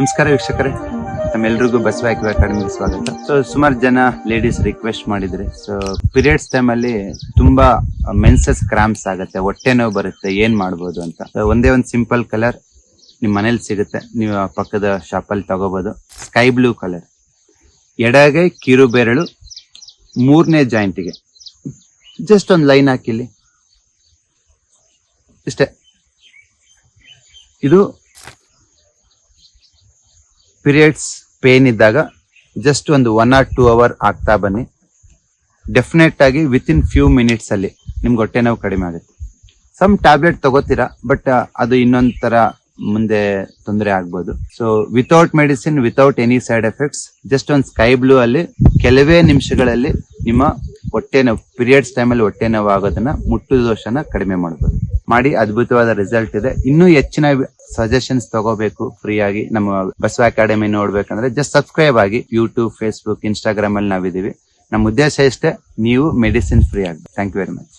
ನಮಸ್ಕಾರ ವೀಕ್ಷಕರೇ. ತಮ್ಮೆಲ್ರಿಗೂ ಬಸವಾಯ್ಕ ಅಕಾಡೆಮಿಗೆ ಸ್ವಾಗತ. ಸೊ ಸುಮಾರು ಜನ ಲೇಡೀಸ್ ರಿಕ್ವೆಸ್ಟ್ ಮಾಡಿದ್ರೆ. ಸೊ ಪೀರಿಯಡ್ಸ್ ಟೈಮ್ ಅಲ್ಲಿ ತುಂಬಾ ಮೆನ್ಸಸ್ ಕ್ರಾಂಪ್ಸ್ ಆಗುತ್ತೆ, ಹೊಟ್ಟೆ ನೋವು ಬರುತ್ತೆ, ಏನ್ ಮಾಡ್ಬೋದು ಅಂತ. ಒಂದೇ ಒಂದು ಸಿಂಪಲ್ ಕಲರ್ ನಿಮ್ ಮನೇಲಿ ಸಿಗುತ್ತೆ. ನೀವು ಪಕ್ಕದ ಶಾಪಲ್ಲಿ ತಗೋಬಹುದು ಸ್ಕೈ ಬ್ಲೂ ಕಲರ್ ಎಡಗೈ, ಕಿರು ಬೆರಳು, ಮೂರನೇ ಜಾಯಿಂಟಿಗೆ ಜಸ್ಟ್ ಒಂದು ಲೈನ್ ಹಾಕಿಲಿ ಇಷ್ಟೇ. ಇದು ಪೀರಿಯಡ್ಸ್ ಪೇನ್ ಇದ್ದಾಗ ಜಸ್ಟ್ ಒಂದು ಒನ್ ಆರ್ ಟೂ ಅವರ್ ಆಗ್ತಾ ಬನ್ನಿ. ಡೆಫಿನೆಟ್ ಆಗಿ ವಿತ್ ಇನ್ ಫ್ಯೂ ಮಿನಿಟ್ಸ್ ಅಲ್ಲಿ ನಿಮ್ಗೆ ಹೊಟ್ಟೆ ನೋವು ಕಡಿಮೆ ಆಗುತ್ತೆ. ಸಮ್ ಟ್ಯಾಬ್ಲೆಟ್ ತಗೋತೀರಾ ಬಟ್ ಅದು ಇನ್ನೊಂದ್ ಮುಂದೆ ತೊಂದರೆ ಆಗ್ಬೋದು. So without medicine without any side effects just ಒಂದು ಸ್ಕೈ ಬ್ಲೂ ಅಲ್ಲಿ ಕೆಲವೇ ನಿಮಿಷಗಳಲ್ಲಿ ನಿಮ್ಮ ಹೊಟ್ಟೆ ನೋವು ಪೀರಿಯಡ್ಸ್ ಟೈಮಲ್ಲಿ ಹೊಟ್ಟೆ ನೋವು ಆಗೋದನ್ನ ಮುಟ್ಟು ದೋಷನ ಕಡಿಮೆ ಮಾಡ್ಬೋದು. ಮಾಡಿ ಅದ್ಭುತವಾದ ರಿಸಲ್ಟ್ ಇದೆ. ಇನ್ನೂ ಹೆಚ್ಚಿನ ಸಜೆಷನ್ಸ್ ತಗೋಬೇಕು ಫ್ರೀ ಆಗಿ. ನಮ್ಮ ಬಸವ ಅಕಾಡೆಮಿ ನೋಡ್ಬೇಕಂದ್ರೆ ಜಸ್ಟ್ ಸಬ್ಸ್ಕ್ರೈಬ್ ಆಗಿ ಯೂಟ್ಯೂಬ್ ಫೇಸ್ಬುಕ್ ಇನ್ಸ್ಟಾಗ್ರಾಮ್ ಅಲ್ಲಿ ನಾವಿದೀವಿ ನಮ್ಮ ಉದ್ದೇಶ ಇಷ್ಟೇ, ನೀವು ಮೆಡಿಸಿನ್ ಫ್ರೀ ಆಗಿ ಥ್ಯಾಂಕ್ ಯು ವೆರಿ ಮಚ್